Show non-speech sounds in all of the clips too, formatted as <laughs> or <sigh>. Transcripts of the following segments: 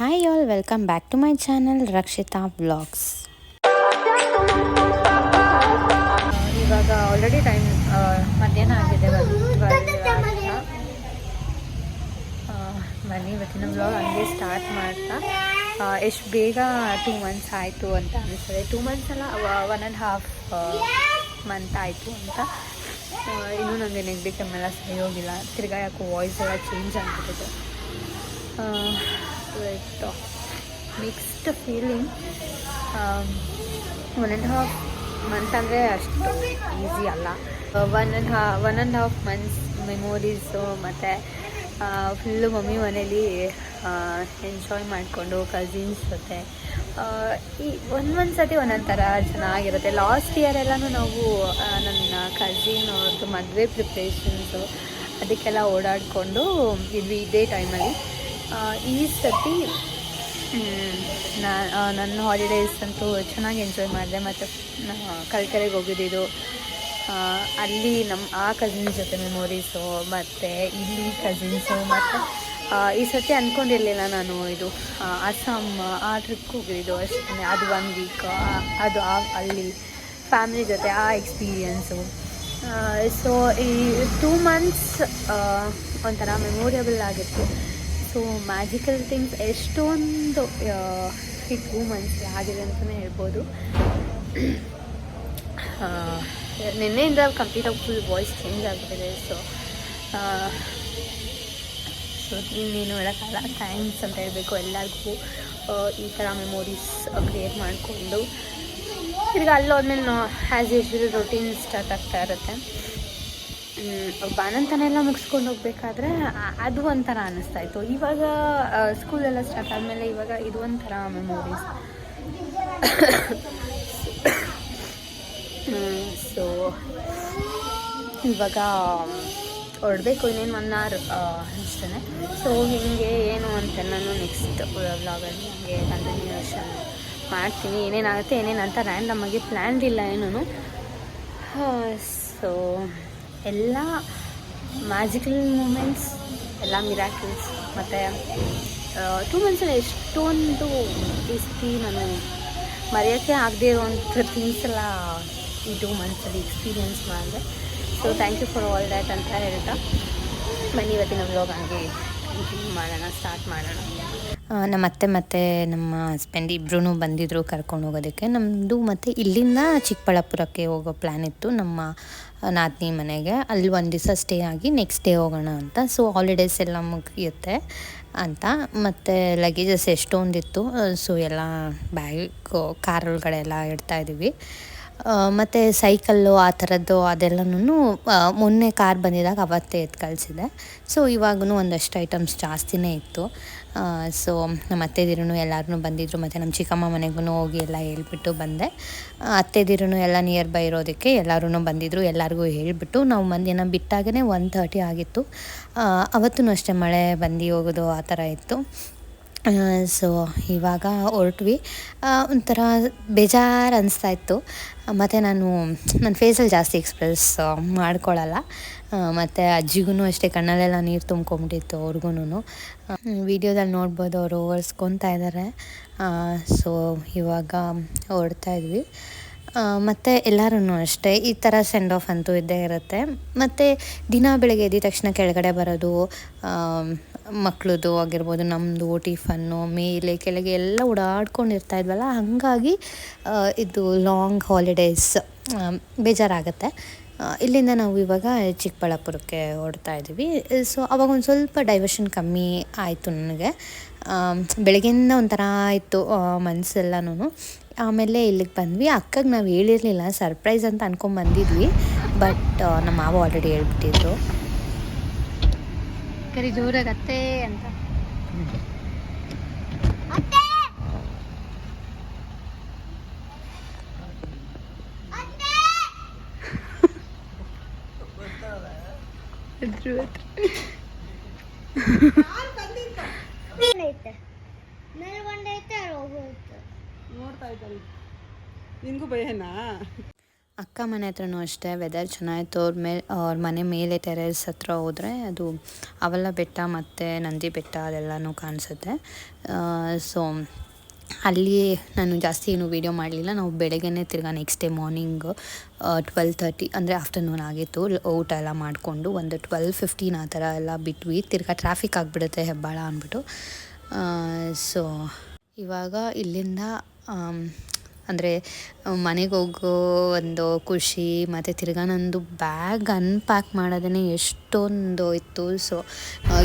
Hi all welcome back to my channel Rakshita blogs ಇವಾಗ already time ಮಧ್ಯಾಹ್ನ ಆಗಿದೆ ಬನ್ನಿ. ಇವತ್ತಿನ ಬ್ಲಾಗ್ ಹಂಗೆ ಸ್ಟಾರ್ಟ್ ಮಾಡ್ತಾ. ಎಷ್ಟು ಬೇಗ ಟೂ ಮಂತ್ಸ್ ಆಯಿತು ಅಂತ ಅನಿಸ್ತದೆ ಟೂ ಮಂತ್ಸ್ ಅಲ್ಲ ಒನ್ ಆ್ಯಂಡ್ ಹಾಫ್ ಮಂತ್ ಆಯಿತು ಅಂತ. ಇನ್ನೂ ನನಗೆ ನೆಗ್ಡಿ ಕೆಮ್ಮೆಲ್ಲ ಸರಿ ಹೋಗಿಲ್ಲ ತಿರ್ಗಾ ಯಾಕೋ ವಾಯ್ಸ್ ಎಲ್ಲ ಚೇಂಜ್ ಆಗಿಬಿಟ್ಟಿದೆ. Like mixed feeling one and half month ಅಂದರೆ ಅಷ್ಟು ಈಸಿ ಅಲ್ಲ. One and half one and half months memories ಮತ್ತು ಫುಲ್ಲು ಮಮ್ಮಿ ಮನೇಲಿ ಎಂಜಾಯ್ ಮಾಡಿಕೊಂಡು ಕಸಿನ್ಸ್ ಜೊತೆ. ಆ, ಈ ಒಂದೊಂದು ಸತಿ ಒಂದೊಂದು ಥರ ಚೆನ್ನಾಗಿರುತ್ತೆ. ಲಾಸ್ಟ್ ಇಯರ್ ಎಲ್ಲನೂ ನಾವು ನನ್ನ ಕಸಿನ್ ಅವ್ರದ್ದು ಮದುವೆ ಪ್ರಿಪ್ರೇಷನ್ಸು ಅದಕ್ಕೆಲ್ಲ ಓಡಾಡಿಕೊಂಡು ಇದ್ವಿ ಇದೇ ಟೈಮಲ್ಲಿ ಈ ಸತಿ ನಾನು ನನ್ನ ಹಾಲಿಡೇಸ್ ಅಂತೂ ಚೆನ್ನಾಗಿ ಎಂಜಾಯ್ ಮಾಡಿದೆ. ಮತ್ತು ಕಲ್ಕೆರೆಗೆ ಹೋಗಿದ್ದಿದ್ದು. ಅಲ್ಲಿ ನಮ್ಮ ಆ ಕಸಿನ್ ಜೊತೆ ಮೆಮೊರೀಸು ಮತ್ತು ಇಲ್ಲಿ ಕಸಿನ್ಸು ಮತ್ತು ಈ ಸತಿ ಅಂದ್ಕೊಂಡಿರಲಿಲ್ಲ ನಾನು ಇದು ಅಸ್ಸಾಂ ಆ ಟ್ರಿಪ್ಗೆ ಹೋಗಿದ್ದು ಅಷ್ಟೇ. ಅದು ಒನ್ ವೀಕ್ ಅದು ಅಲ್ಲಿ ಫ್ಯಾಮಿಲಿ ಜೊತೆ ಆ ಎಕ್ಸ್ಪೀರಿಯನ್ಸು ಸೊ ಈ ಟೂ ಮಂತ್ಸ್ ಒಂಥರ ಮೆಮೊರೇಬಲ್ ಆಗಿತ್ತು. ಸೊ ಮ್ಯಾಜಿಕಲ್ ಥಿಂಗ್ಸ್ ಎಷ್ಟೊಂದು <clears throat> ಈ ಟೂ ಆಗಿದೆ ಅಂತಲೇ ಹೇಳ್ಬೋದು. ನಿನ್ನೆಯಿಂದ ಕಂಪ್ಲೀಟಾಗಿ ಫುಲ್ ವಾಯ್ಸ್ ಚೇಂಜ್ ಆಗಿಬಿಟ್ಟಿದೆ. ಸೊ ಸೊ ಇನ್ನೇನು ಹೇಳೋಕ್ಕಲ್ಲ ಥ್ಯಾಂಕ್ಸ್ ಅಂತ ಹೇಳಬೇಕು ಎಲ್ಲರಿಗೂ. ಈ ಥರ ಮೆಮೊರೀಸ್ ಕ್ರಿಯೇಟ್ ಮಾಡಿಕೊಂಡು. ತಿರ್ಗಿ ಅಲ್ಲೋದ್ಮೇಲೆ ನಾ ಆ್ಯಸ್ ಯೂಶ್ವಲ್ ರೊಟೀನ್ ಸ್ಟಾರ್ಟ್ ಆಗ್ತಾ ಇರುತ್ತೆ. ಬಾಣಂತನೆಲ್ಲ ಮುಗಿಸ್ಕೊಂಡು ಹೋಗ್ಬೇಕಾದ್ರೆ ಅದು ಒಂಥರ ಅನ್ನಿಸ್ತಾ ಇತ್ತು. ಇವಾಗ ಸ್ಕೂಲೆಲ್ಲ ಸ್ಟಾರ್ಟ್ ಆದಮೇಲೆ ಇವಾಗ ಇದು ಒಂಥರ <coughs> ಮೆಮೊರೀಸ್ ಸೊ ಇವಾಗ ಹೊಡಬೇಕು ಇನ್ನೇನು ಒನ್ ಅವರ್ ಅಷ್ಟೇ ಸೊ ಹಿಂಗೆ, ಏನು ಅಂತ ನಾನು ನೆಕ್ಸ್ಟ್ ವ್ಲಾಗಲ್ಲಿ ಹಂಗೆ ಕಂಟಿನ್ಯೂಷನ್ ಮಾಡ್ತೀನಿ. ಏನೇನಾಗುತ್ತೆ, ಏನೇನು ಅಂತ ರ್ಯಾಂಡಮ್ ಆಗಿ ಪ್ಲ್ಯಾನ್ ಇಲ್ಲ ಏನೂ ಸೊ ಎಲ್ಲ ಮ್ಯಾಜಿಕಲ್ ಮೂಮೆಂಟ್ಸ್ ಎಲ್ಲ ಮಿರಾಕಲ್ಸ್ ಮತ್ತು ಟೂ ಮಂತ್ಸಲ್ಲಿ ಎಷ್ಟೊಂದು ಇಸ್ತಿ ಸತಿ ನಾನು ಮರೆಯೋಕ್ಕೆ ಆಗದೇ ಇರುವಂಥ ಥಿಂಗ್ಸ್ ಎಲ್ಲ ಈ ಟೂ ಮಂತ್ಸಲ್ಲಿ ಎಕ್ಸ್ಪೀರಿಯನ್ಸ್ ಮಾಡಿದೆ. So thank you for all that ಅಂತ ಹೇಳ್ತಾ. ಬನ್ನಿ ಇವತ್ತಿನ ವ್ಲಾಗ್ ಹಂಗೆ. ಮಾಡೋಣ, ಸ್ಟಾರ್ಟ್ ಮಾಡೋಣ. ನಮ್ಮ ಅತ್ತೆ ಮತ್ತು ನಮ್ಮ ಹಸ್ಬೆಂಡ್ ಇಬ್ಬರೂ ಬಂದಿದ್ದರು ಕರ್ಕೊಂಡು ಹೋಗೋದಕ್ಕೆ. ನಮ್ಮದು ಮತ್ತು ಇಲ್ಲಿಂದ ಚಿಕ್ಕಬಳ್ಳಾಪುರಕ್ಕೆ ಹೋಗೋ ಪ್ಲ್ಯಾನ್ ಇತ್ತು ನಮ್ಮ ನಾದಿನಿ ಮನೆಗೆ. ಅಲ್ಲಿ ಒಂದು ದಿವಸ ಸ್ಟೇ ಆಗಿ ನೆಕ್ಸ್ಟ್ ಡೇ ಹೋಗೋಣ ಅಂತ. ಸೊ ಹಾಲಿಡೇಸ್ ಎಲ್ಲ ಮುಗಿಯುತ್ತೆ ಅಂತ. ಮತ್ತು ಲಗೇಜಸ್ ಎಷ್ಟೊಂದಿತ್ತು. ಸೊ ಎಲ್ಲ ಬ್ಯಾಗ್ ಕಾರ್ ಒಳಗಡೆ ಎಲ್ಲ ಇಡ್ತಾ ಇದ್ದೀವಿ ಮತ್ತು ಸೈಕಲ್ಲು, ಆ ಥರದ್ದು ಅದೆಲ್ಲನೂ ಮೊನ್ನೆ ಕಾರ್ ಬಂದಿದ್ದಾಗ ಅವತ್ತೇ ಎತ್ತು ಕಳಿಸಿದೆ. ಸೊ ಇವಾಗೂ ಒಂದಷ್ಟು ಐಟಮ್ಸ್ ಜಾಸ್ತಿನೇ ಇತ್ತು. ಸೊ ನಮ್ಮ ಅತ್ತೆದಿರು ಎಲ್ಲರೂ ಬಂದಿದ್ದರು ಮತ್ತು ನಮ್ಮ ಚಿಕ್ಕಮ್ಮ ಮನೆಗೂ ಹೋಗಿ ಎಲ್ಲ ಹೇಳ್ಬಿಟ್ಟು ಬಂದೆ. ಅತ್ತೆದಿರು ಎಲ್ಲ ನಿಯರ್ ಬೈ ಇರೋದಕ್ಕೆ ಎಲ್ಲರೂ ಬಂದಿದ್ದರು ಎಲ್ಲರಿಗೂ ಹೇಳಿಬಿಟ್ಟು ನಾವು ಮಂದಿನ ಬಿಟ್ಟಾಗೇ ಒನ್ ಥರ್ಟಿ ಆಗಿತ್ತು. ಅವತ್ತೂ ಅಷ್ಟೇ ಮಳೆ ಬಂದು ಹೋಗೋದು ಆ ಥರ ಇತ್ತು. ಸೊ ಇವಾಗ ಹೊರಟ್ವಿ. ಒಂಥರ ಬೇಜಾರು ಅನಿಸ್ತಾ ಇತ್ತು. ಮತ್ತು ನಾನು ನನ್ನ ಫೇಸಲ್ಲಿ ಜಾಸ್ತಿ ಎಕ್ಸ್ಪ್ರೆಸ್ ಮಾಡ್ಕೊಳ್ಳಲ್ಲ ಮತ್ತು ಅಜ್ಜಿಗೂ ಅಷ್ಟೇ, ಕಣ್ಣಲ್ಲೆಲ್ಲ ನೀರು ತುಂಬ್ಕೊಂಬಿಟ್ಟಿತ್ತು ಅವ್ರಿಗೂ ವಿಡಿಯೋದಲ್ಲಿ ನೋಡ್ಬೋದು ಅವರು ಒರೆಸ್ಕೊತಾ ಇದ್ದಾರೆ ಸೊ ಇವಾಗ ಹೊರಡ್ತಾ ಇದ್ವಿ. ಮತ್ತು ಎಲ್ಲರೂ ಅಷ್ಟೇ, ಈ ಥರ ಸೆಂಡ್ ಆಫ್ ಅಂತೂ ಇದ್ದೇ ಇರುತ್ತೆ. ಮತ್ತು ದಿನ ಬೆಳಗ್ಗೆ ಎದ್ದ ತಕ್ಷಣ ಕೆಳಗಡೆ ಬರೋದು ಮಕ್ಕಳದು ಆಗಿರ್ಬೋದು ನಮ್ಮದು ಟಿಫನ್ನು ಮೇಲೆ ಕೆಳಗೆ ಎಲ್ಲ ಓಡಾಡ್ಕೊಂಡಿರ್ತಾ ಇದ್ವಲ್ಲ, ಹಾಗಾಗಿ ಇದು ಲಾಂಗ್ ಹಾಲಿಡೇಸ್ ಬೇಜಾರಾಗುತ್ತೆ. ಇಲ್ಲಿಂದ ನಾವು ಇವಾಗ ಚಿಕ್ಕಬಳ್ಳಾಪುರಕ್ಕೆ ಹೊರಡ್ತಾ ಇದ್ದೀವಿ. ಸೊ ಅವಾಗ ಒಂದು ಸ್ವಲ್ಪ ಡೈವರ್ಷನ್ ಕಮ್ಮಿ ಆಯಿತು ನನಗೆ. ಬೆಳಗ್ಗೆಯಿಂದ ಒಂಥರ ಆಯಿತು ಮನಸ್ಸೆಲ್ಲನೂ ಆಮೇಲೆ ಇಲ್ಲಿಗೆ ಬಂದ್ವಿ. ಅಕ್ಕಗೆ ನಾವು ಹೇಳಿರಲಿಲ್ಲ ಸರ್ಪ್ರೈಸ್ ಅಂತ ಅನ್ಕೊಂಡು ಬಂದಿದ್ವಿ. ಬಟ್ ನಮ್ಮ ಮಾವ ಆಲ್ರೆಡಿ ಹೇಳ್ಬಿಟ್ಟಿದ್ರು. ಕರಿ ಅಂತ. ಮೇಲ್ಗೊಂಡೈತೆ ಅಲ್ಲಿ ಹೋಗುತ್ತೆ ನೋಡ್ತಾ ಇದ್ದಾರೆ. ನಿನಗೂ ಭಯನಾ? ಅಕ್ಕ ಮನೆ ಹತ್ರನೂ ಅಷ್ಟೇ ವೆದರ್ ಚೆನ್ನಾಗಿತ್ತು. ಅವ್ರ ಮೇಲೆ, ಅವ್ರ ಮನೆ ಮೇಲೆ ಟೆರೇಸ್ ಹತ್ರ ಹೋದರೆ ಅದು ಅವೆಲ್ಲ ಬೆಟ್ಟ ಮತ್ತು ನಂದಿ ಬೆಟ್ಟ ಅದೆಲ್ಲನೂ ಕಾಣಿಸುತ್ತೆ. ಸೊ ಅಲ್ಲಿ ನಾನು ಜಾಸ್ತಿ ಏನು ವೀಡಿಯೋ ಮಾಡಲಿಲ್ಲ. ನಾವು ಬೆಳಗ್ಗೆನೇ ತಿರ್ಗಾ next day morning twelve thirty ಅಂದರೆ ಆಫ್ಟರ್ನೂನ್ ಆಗಿತ್ತು. ಊಟ ಎಲ್ಲ ಮಾಡಿಕೊಂಡು ಒಂದು ಟ್ವೆಲ್ ಫಿಫ್ಟೀನ್ ಆ ಥರ ಎಲ್ಲ ಬಿಟ್ವಿ. ತಿರ್ಗಾ ಟ್ರಾಫಿಕ್ ಆಗಿಬಿಡುತ್ತೆ, ಹೆಬ್ಬಾಳ ಅಂದ್ಬಿಟ್ಟು. ಸೊ ಇವಾಗ ಇಲ್ಲಿಂದ ಅಂದರೆ ಮನೆಗೆ ಹೋಗೋ ಒಂದು ಖುಷಿ ಮತ್ತು ತಿರ್ಗಾ ನಂದು ಬ್ಯಾಗ್ ಅನ್ಪ್ಯಾಕ್ ಮಾಡೋದೇ ಎಷ್ಟೊಂದು ಇತ್ತು ಸೊ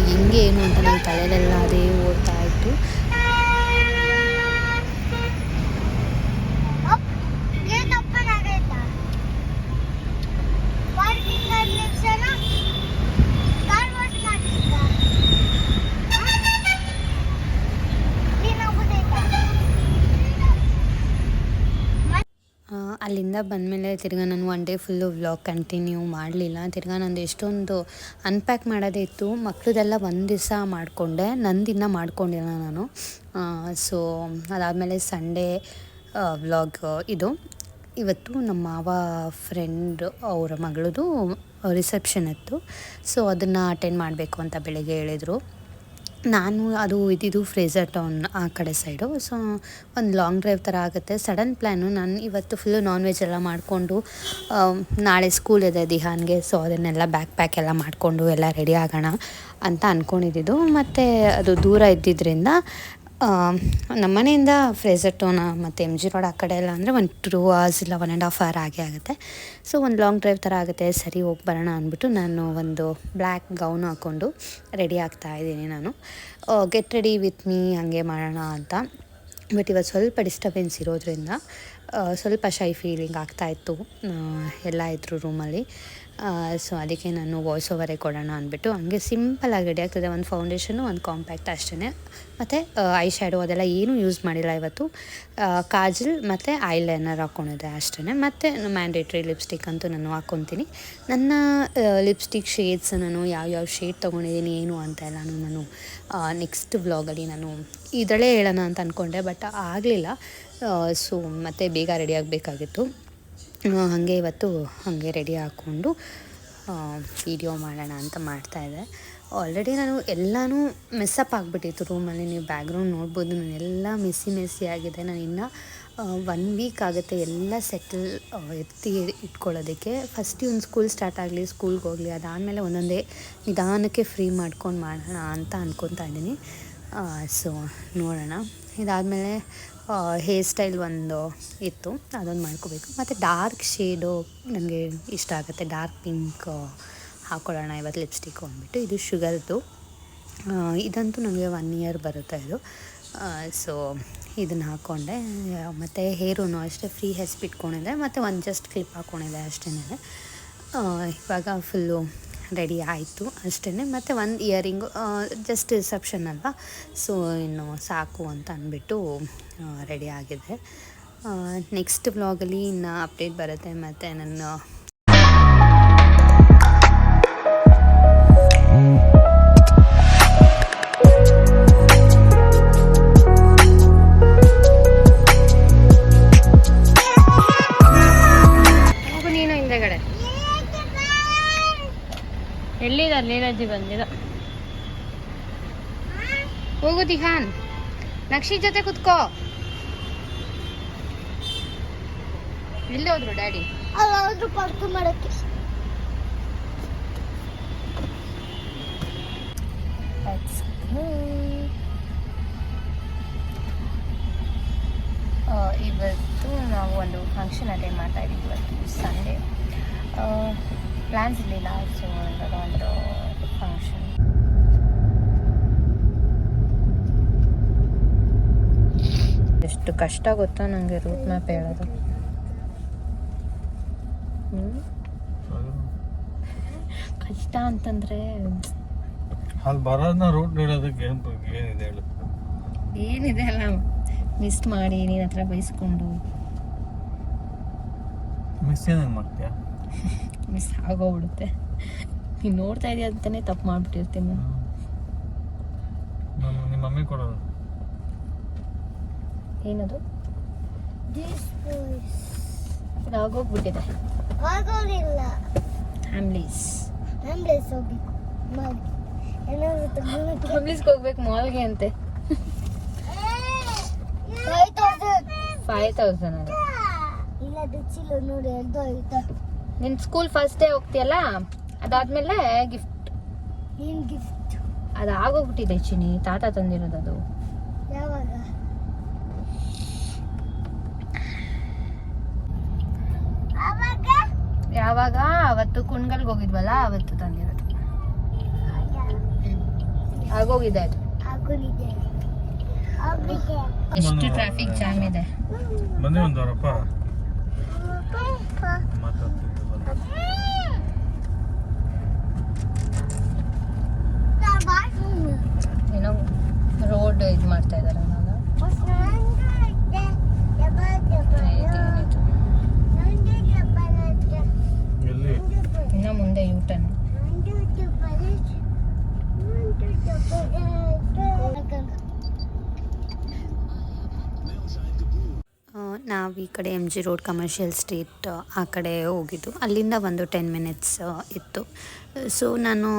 ಹಿಂಗೆ ಏನು ಅಂತ ನನ್ನ ತಲೆಯಲ್ಲೆಲ್ಲ ಅದೇ ಓಡ್ತಾ ಇತ್ತು ಗೇಟ್ ಓಪನ್ ಆಗೈತಾ ಪಾರ್ಕಿಂಗ್ ನಿಲ್ಸೋಣ ಕಾರ್ ವಾಶ್ ಮಾಡ್ತಿದ್ದ ನೀನು ಹೋಗೋದೈತಾ ಆ, ಅಲ್ಲಿಂದ ಬಂದಮೇಲೆ ತಿರ್ಗಾ ನಾನು one day full vlog continue ಮಾಡಲಿಲ್ಲ. ತಿರ್ಗಾ ನಂದು ಎಷ್ಟೊಂದು ಅನ್ಪ್ಯಾಕ್ ಮಾಡೋದೇ ಇತ್ತು. ಮಕ್ಕಳದೆಲ್ಲ ಒಂದು ದಿವಸ ಮಾಡಿಕೊಂಡೆ. ನಂದಿನ್ನ ಮಾಡ್ಕೊಂಡಿಲ್ಲ ನಾನು. ಸೊ ಅದಾದಮೇಲೆ ಸಂಡೇ ವ್ಲಾಗ್ ಇದು. ಇವತ್ತು ನಮ್ಮ ಮಾವ ಫ್ರೆಂಡ್ ಅವರ ಮಗಳದು ರಿಸೆಪ್ಷನ್ ಇತ್ತು. ಸೊ ಅದನ್ನು ಅಟೆಂಡ್ ಮಾಡಬೇಕು ಅಂತ ಬೆಳಿಗ್ಗೆ ಹೇಳಿದರು. ನಾನು ಅದು ಇದ್ದಿದ್ದು ಫ್ರೇಸರ್ ಟೌನ್ ಆ ಕಡೆ ಸೈಡು ಸೊ ಒಂದು ಲಾಂಗ್ ಡ್ರೈವ್ ಥರ ಆಗುತ್ತೆ. ಸಡನ್ ಪ್ಲ್ಯಾನು ನಾನು ಇವತ್ತು ಫುಲ್ಲು ನಾನ್ ವೆಜ್ ಎಲ್ಲ ಮಾಡಿಕೊಂಡು ನಾಳೆ ಸ್ಕೂಲ್ ಇದೆ ದಿಹಾನ್ಗೆ. ಸೊ ಅದನ್ನೆಲ್ಲ ಬ್ಯಾಕ್ ಪ್ಯಾಕ್ ಎಲ್ಲ ಮಾಡಿಕೊಂಡು ಎಲ್ಲ ರೆಡಿ ಆಗೋಣ ಅಂತ ಅಂದ್ಕೊಂಡಿದ್ದು ಮತ್ತು ಅದು ದೂರ ಇದ್ದಿದ್ದರಿಂದ ನಮ್ಮ ಮನೆಯಿಂದ ಫ್ರೇಸರ್ ಟೋನ ಮತ್ತು ಎಂ ಜಿ ರೋಡ್ ಆ ಕಡೆ ಎಲ್ಲ ಅಂದರೆ ಒಂದು ಟೂ ಅವರ್ಸ್ ಇಲ್ಲ ಒನ್ ಆ್ಯಂಡ್ ಹಾಫ್ ಅವರ್ ಆಗೇ ಆಗುತ್ತೆ. ಸೊ ಒಂದು ಲಾಂಗ್ ಡ್ರೈವ್ ಥರ ಆಗುತ್ತೆ. ಸರಿ, ಹೋಗಿ ಬರೋಣ ಅಂದ್ಬಿಟ್ಟು ನಾನು ಒಂದು ಬ್ಲ್ಯಾಕ್ ಗೌನ್ ಹಾಕ್ಕೊಂಡು ರೆಡಿ ಆಗ್ತಾ ಇದ್ದೀನಿ ನಾನು. ಗೆಟ್ ರೆಡಿ ವಿತ್ ಮೀ ಹಾಗೆ ಮಾಡೋಣ ಅಂತ. ಬಟ್ ಇವತ್ತು ಸ್ವಲ್ಪ ಡಿಸ್ಟರ್ಬೆನ್ಸ್ ಇರೋದ್ರಿಂದ ಸ್ವಲ್ಪ ಶೈ ಫೀಲಿಂಗ್ ಆಗ್ತಾಯಿತ್ತು ಎಲ್ಲ ಇದ್ರು ರೂಮಲ್ಲಿ ಸೊ ಅದಕ್ಕೆ ನಾನು ವಾಯ್ಸ್ ಓವರೇ ಕೊಡೋಣ ಅಂದ್ಬಿಟ್ಟು ಹಂಗೆ ಆಗಿ ರೆಡಿ ಆಗ್ತದೆ. ಒಂದು ಫೌಂಡೇಶನು ಒಂದು ಕಾಂಪ್ಯಾಕ್ಟ್ ಅಷ್ಟೇ ಮತ್ತು ಐ ಶ್ಯಾಡೋ ಅದೆಲ್ಲ ಏನೂ ಯೂಸ್ ಮಾಡಿಲ್ಲ ಇವತ್ತು. ಕಾಜಲ್ ಮತ್ತು ಐ ಲೈನರ್ ಹಾಕ್ಕೊಂಡಿದ್ದೆ ಅಷ್ಟೇ ಮತ್ತು ಮ್ಯಾಂಡೇಟ್ರಿ ಲಿಪ್ಸ್ಟಿಕ್ ಅಂತೂ ನಾನು ಹಾಕ್ಕೊತೀನಿ ನನ್ನ ಲಿಪ್ಸ್ಟಿಕ್ ಶೇಡ್ಸ್ ನಾನು ಯಾವ್ಯಾವ ಶೇಡ್ ತೊಗೊಂಡಿದ್ದೀನಿ, ಏನು ಅಂತ ಎಲ್ಲ ನಾನು ನೆಕ್ಸ್ಟ್ ಬ್ಲಾಗಲ್ಲಿ ನಾನು ಇದರಲ್ಲೇ ಹೇಳೋಣ ಅಂತ ಅಂದ್ಕೊಂಡೆ ಬಟ್ ಆಗಲಿಲ್ಲ. ಸೊ ಮತ್ತೆ ಬೇಗ ರೆಡಿ ಆಗಬೇಕಾಗಿತ್ತು. ಹಾಗೆ ಇವತ್ತು ಹಾಗೆ ರೆಡಿ ಹಾಕ್ಕೊಂಡು ವಿಡಿಯೋ ಮಾಡೋಣ ಅಂತ ಮಾಡ್ತಾಯಿದ್ದೆ ಆಲ್ರೆಡಿ ನಾನು ಎಲ್ಲನೂ ಮೆಸ್ಸಪ್ ಆಗಿಬಿಟ್ಟಿತ್ತು ರೂಮಲ್ಲಿ ನೀವು ಬ್ಯಾಕ್ಗ್ರೌಂಡ್ ನೋಡ್ಬೋದು, ನಾನು ಎಲ್ಲ ಮೆಸ್ಸಿ ಮೆಸ್ಸಿ ಆಗಿದೆ. ನಾನು ಇನ್ನು ಒನ್ ವೀಕ್ ಆಗುತ್ತೆ ಎಲ್ಲ ಸೆಟಲ್ ಎತ್ತಿ ಇಟ್ಕೊಳ್ಳೋದಕ್ಕೆ. ಫಸ್ಟ್ ಇವ್ನು ಸ್ಕೂಲ್ ಸ್ಟಾರ್ಟ್ ಆಗಲಿ ಸ್ಕೂಲ್ಗೆ ಹೋಗಲಿ, ಅದಾದಮೇಲೆ ಒಂದೊಂದೇ ನಿಧಾನಕ್ಕೆ ಫ್ರೀ ಮಾಡ್ಕೊಂಡು ಮಾಡೋಣ ಅಂತ ಅಂದ್ಕೊತಾ ಇದ್ದೀನಿ. ಸೊ ನೋಡೋಣ. ಇದಾದಮೇಲೆ ಹೇರ್ ಸ್ಟೈಲ್ ಒಂದು ಇತ್ತು, ಅದೊಂದು ಮಾಡ್ಕೋಬೇಕು. ಮತ್ತು ಡಾರ್ಕ್ ಶೇಡು ನನಗೆ ಇಷ್ಟ ಆಗುತ್ತೆ. ಡಾರ್ಕ್ ಪಿಂಕ್ ಹಾಕ್ಕೊಳ್ಳೋಣ ಇವತ್ತು ಲಿಪ್ಸ್ಟಿಕ್ ಅಂದ್ಬಿಟ್ಟು. ಇದು ಶುಗರ್ದು ಇದಂತೂ ನನಗೆ ಒನ್ ಇಯರ್ ಬರುತ್ತೆ ಇದು. ಸೊ ಇದನ್ನು ಹಾಕ್ಕೊಂಡೆ ಮತ್ತು ಹೇರೂ ಅಷ್ಟೇ ಫ್ರೀ ಹೆಸ್ ಬಿಟ್ಕೊಂಡಿದ್ದೆ. ಮತ್ತು ಒಂದು ಜಸ್ಟ್ ಕ್ಲಿಪ್ ಹಾಕ್ಕೊಂಡಿದ್ದೆ ಅಷ್ಟೇ ಇವಾಗ ಫುಲ್ಲು ರೆಡಿ ಆಯಿತು ಅಷ್ಟೇ ಮತ್ತು ಒಂದು ಇಯರಿಂಗು ಜಸ್ಟ್ ರಿಸೆಪ್ಷನ್ ಅಲ್ವಾ? ಸೊ ಇನ್ನು ಸಾಕು ಅಂತ ಅಂದ್ಬಿಟ್ಟು ರೆಡಿ ಆಗಿದೆ. ನೆಕ್ಸ್ಟ್ ಬ್ಲಾಗಲ್ಲಿ ಇನ್ನು ಅಪ್ಡೇಟ್ ಬರುತ್ತೆ. ಮತ್ತು ನನ್ನ ಎಲ್ಲಿದ್ದಾರೆ ಲೀಲಾಜಿ ಬಂದಿರೋ ಹೋಗು ದಿಹಾನ್. ನಕ್ಷಿ ಜೊತೆ ಕುತ್ಕೋ. ಎಲ್ಲಿ ಹೋದ್ರು ಡ್ಯಾಡಿ? ಅಲ್ಲಾದ್ರೂ ಪಾರ್ಕ್ ಮಾಡಕ್ಕೆ. ಇವತ್ತು ನಾವು ಒಂದು ಫಂಕ್ಷನ್ ಅಟೆಂಡ್ ಮಾಡ್ತಾ ಇದ್ದೀವಿ ಇವತ್ತು ಸಂಡೇ ಪ್ಲ್ಯಾನ್ಸ್ ಇರಲಿಲ್ಲ ಸೊ ಇವಾಗ ಒಂದು ಫಂಕ್ಷನ್ ಎಷ್ಟು ಕಷ್ಟ ಗೊತ್ತಾ ನನಗೆ ರೂಟ್ ಮ್ಯಾಪ್ ಹೇಳೋದು. ಹ್ಮ್? ಕಷ್ಟ ಅಂತಂದ್ರೆ ಅಲ್ಲಿ ಬರೋದನ್ನ ರೂಟ್ ನೀಡೋದಕ್ಕೆ ಏನು ಏನಿದೆ ಹೇಳು. ಏನಿದೆ ಅಲ್ಲ ಮಿಸ್ ಮಾಡಿ ನೀನ್ ಹತ್ರ ಬೈಸ್ಕೊಂಡು. ಮಿಸ್ ಏನೇನು ಮಾಡ್ತೀಯಾ? <laughs> ಮಿಸ್ ಆಗೋಗ್ಬಿಡುತ್ತೆ. ನೀನು ನೋಡ್ತಾ ಇದೆಯಾ ಅಂತಾನೆ ತಪ್ಪು ಮಾಡ್ಬಿಟ್ಟಿರ್ತೀನಿ. ನಾನು. ನಮ್ಮ ಮಮ್ಮಿ ಕೊಡೋದು ಏನದು? ಆಗೋಗ್ಬಿಟ್ಟಿದೆ. ಆಗೋದಿಲ್ಲ. ಫ್ಯಾಮ್ಲೀಸ್ ಆಂಬ್ಲೆನ್ಸ್ ಹೋಗ್ಬೇಕು. ಏನಾದ್ರು ಫ್ಯಾಮ್ಲೀಸ್ಗೆ <laughs> ಹೋಗ್ಬೇಕು ಮಾಲ್ಗೆ ಅಂತೆ. ಫೈವ್ ತೌಸಂಡ್ ಫೈವ್ ತೌಸಂಡ್ ಅದು ಇಲ್ಲ ಅದು ನೋಡಿ ಎರಡು ಆಯ್ತಾ? ನಿನ್ ಸ್ಕೂಲ್ ಫಸ್ಟ್ ಡೇ ಹೋಗ್ತಿಯಲ್ಲ? ಅದಾದ್ಮೇಲೆ ಗಿಫ್ಟ್ ಏನ್ ಗಿಫ್ಟ್ ಅದು ಆಗೋಗ್ಬಿಟ್ಟಿದೆ ಚಿನಿ ತಾತ ತಂದಿರೋದು ಅದು. ಯಾವಾಗ? ಅವಾಗ? ಯಾವಾಗ? ಅವತ್ತು ಕುಣ್ಗಲ್ಗೆ ಹೋಗಿದ್ವಲ್ಲ ಅವತ್ತು ತಂದಿರೋದು. ಆಗೋಗಿದೆ ಅದು. ಎಷ್ಟು ಟ್ರಾಫಿಕ್ ಜಾಮ್ ಇದೆ? ಬಂದೇ ಒಂದವರಪ್ಪ ಮಾತಾಡ್ತಿದ್ದೆ ಬಂದೆ. ಏನೋ ರೋಡ್ ಇದು ಮಾಡ್ತಾ ಇದಾರೆ ಅವಾಗ ಎಲ್ಲಿ ಇನ್ನ ಮುಂದೆ ಯೂಟನ್ ನಾವು ಈ ಕಡೆ M G road commercial street, ಆ ಕಡೆ ಹೋಗಿದ್ದು. ಅಲ್ಲಿಂದ ಒಂದು ಟೆನ್ ಮಿನಿಟ್ಸ್ ಇತ್ತು. ಸೊ, ನಾನು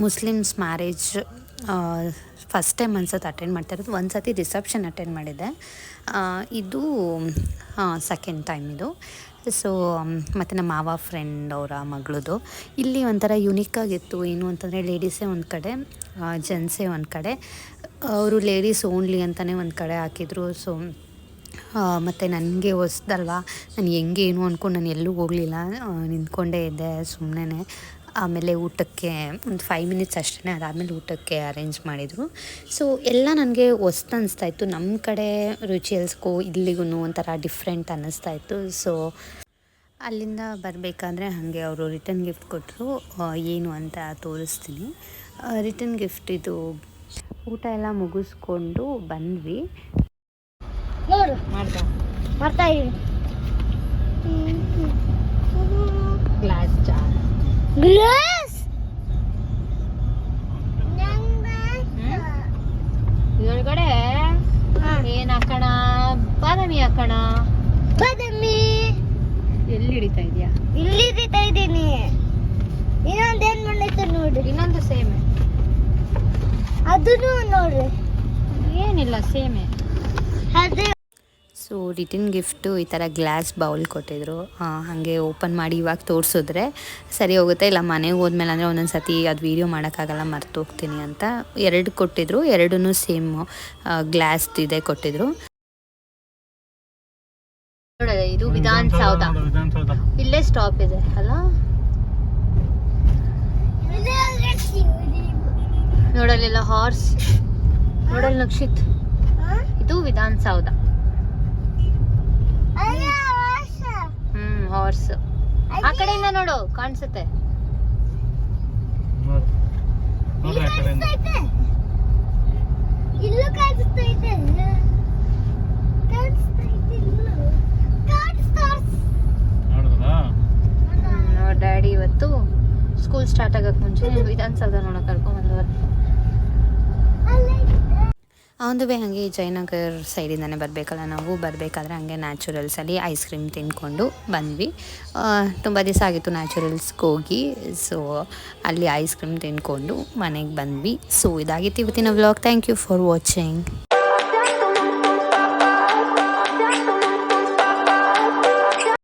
ಮುಸ್ಲಿಮ್ಸ್ ಮ್ಯಾರೇಜ್ ಫಸ್ಟ್ ಟೈಮ್ ಅನ್ಸತ್ತೆ ಅಟೆಂಡ್ ಮಾಡ್ತಾ ಇರೋದು. ಒಂದು ಸತಿ ರಿಸೆಪ್ಷನ್ ಅಟೆಂಡ್ ಮಾಡಿದ್ದೆ. ಇದು ಸೆಕೆಂಡ್ ಟೈಮ್ ಇದು. ಸೊ, ಮತ್ತು ನಮ್ಮ ಮಾವ ಫ್ರೆಂಡ್ ಅವರ ಮಗಳದು. ಇಲ್ಲಿ ಒಂಥರ ಯುನಿಕ್ ಆಗಿತ್ತು. ಏನು ಅಂತಂದರೆ ಲೇಡೀಸೇ ಒಂದು ಕಡೆ ಜೆಂಟ್ಸೇ ಒಂದು ಕಡೆ. ಅವರು ಲೇಡೀಸ್ ಓನ್ಲಿ ಅಂತಲೇ ಒಂದು ಕಡೆ ಹಾಕಿದ್ರು. ಸೊ ಮತ್ತು ನನಗೆ ಹೊಸ್ದಲ್ವಾ? ನಾನು ಹೆಂಗೆ ಏನು ಅಂದ್ಕೊಂಡು ನಾನು ಎಲ್ಲೂ ಹೋಗಲಿಲ್ಲ. ನಿಂತ್ಕೊಂಡೇ ಇದ್ದೆ ಸುಮ್ಮನೆ ಆಮೇಲೆ ಊಟಕ್ಕೆ ಒಂದು ಫೈವ್ ಮಿನಿಟ್ಸ್ ಅಷ್ಟೇ ಅದಾದಮೇಲೆ ಊಟಕ್ಕೆ ಅರೇಂಜ್ ಮಾಡಿದರು. ಸೊ ಎಲ್ಲ ನನಗೆ ಹೊಸ್ತು ಅನಿಸ್ತಾ ಇತ್ತು ನಮ್ಮ ಕಡೆ ರುಚಿಯಲ್ಸ್ಗೂ ಇಲ್ಲಿಗೂ ಒಂಥರ ಡಿಫ್ರೆಂಟ್ ಅನ್ನಿಸ್ತಾ ಇತ್ತು ಸೊ ಅಲ್ಲಿಂದ ಬರಬೇಕಾದ್ರೆ ಹಾಗೆ ಅವರು ರಿಟರ್ನ್ ಗಿಫ್ಟ್ ಕೊಟ್ಟರು ಏನು ಅಂತ ತೋರಿಸ್ತೀನಿ. ರಿಟರ್ನ್ ಗಿಫ್ಟ್ ಇದು ಊಟ ಎಲ್ಲ ಮುಗಿಸ್ಕೊಂಡು ಬಂದ್ವಿ. ನೋಡು. ಮಾಡ್ದ ಮಾಡ್ತಾ ಇದೀನಿ ಗ್ಲಾಸ್ ಜಾರ್ ಗ್ಲಾಸ್ ಇದ್ರೊಳಗಡೆ ಏನ್ ಹಾಕೋಣ? ಬಾದಾಮಿ ಹಾಕೋಣ. ಬಾದಾಮಿ. ಎಲ್ಲಿ ಹಿಡಿತಾ ಇದೀಯಾ ಇಲ್ಲಿ ಹಿಡಿತಾ ಇದ್ದೀನಿ. ಇನ್ನೊಂದು ಏನ್ ಮಾಡೈತೆ ನೋಡಿ. ಇನ್ನೊಂದು ಸೇಮೆ. ಅದನ್ನು ನೋಡ್ರಿ ಏನಿಲ್ಲ ಸೇಮೆ. ಸೊ ರಿಟರ್ನ್ ಗಿಫ್ಟು ಈ ಥರ ಗ್ಲಾಸ್ ಬೌಲ್ ಕೊಟ್ಟಿದ್ರು. ಹಾಗೆ ಓಪನ್ ಮಾಡಿ ಇವಾಗ ತೋರಿಸಿದ್ರೆ ಸರಿ ಹೋಗುತ್ತೆ. ಇಲ್ಲ ಮನೆಗೆ ಹೋದ್ಮೇಲೆ ಅಂದರೆ ಒಂದೊಂದು ಸತಿ ಅದು ವೀಡಿಯೋ ಮಾಡೋಕ್ಕಾಗಲ್ಲ ಮರ್ತು ಹೋಗ್ತೀನಿ ಅಂತ. ಎರಡು ಕೊಟ್ಟಿದ್ರು ಎರಡೂ ಸೇಮ್ ಗ್ಲಾಸ್ದಿದೆ ಕೊಟ್ಟಿದ್ರು. ಇದು ವಿಧಾನಸೌಧ. ಇಲ್ಲೇ ಸ್ಟಾಪ್ ಇದೆ ಅಲ್ಲ? ನೋಡಲಿಲ್ಲ ಹಾರ್ಸ್ ನೋಡಲ್ ನಕ್ಷಿತ್. ಇದು ವಿಧಾನಸೌಧ. ಹಾರ್ಸ್ ಆ ಕಡೆಯಿಂದ ನೋಡು ಕಾಣಿಸುತ್ತೆ. ಡ್ಯಾಡಿ ಇವತ್ತು ಸ್ಕೂಲ್ ಸ್ಟಾರ್ಟ್ ಆಗಕ್ ಮುಂಚೆ ವಿಧಾನಸೌಧ ನೋಡಕ್ ಕರ್ಕೊಂಡ್ ಬಂದವ್ರೆ ಆನ್ ದ ವೇ ಹಾಗೆ ಜಯನಗರ್ ಸೈಡಿಂದನೇ ಬರಬೇಕಲ್ಲ, ನಾವು ಬರಬೇಕಾದ್ರೆ ಹಾಗೆ ನ್ಯಾಚುರಲ್ಸಲ್ಲಿ ಐಸ್ ಕ್ರೀಮ್ ತಿಂದ್ಕೊಂಡು ಬಂದ್ವಿ. ತುಂಬ ದಿವಸ ಆಗಿತ್ತು ನ್ಯಾಚುರಲ್ಸ್ಗೆ ಹೋಗಿ ಸೊ ಅಲ್ಲಿ ಐಸ್ ಕ್ರೀಮ್ ತಿಂದ್ಕೊಂಡು ಮನೆಗೆ ಬಂದ್ವಿ. ಸೊ ಇದಾಗಿತ್ತು ಇವತ್ತಿನ vlog thank you for watching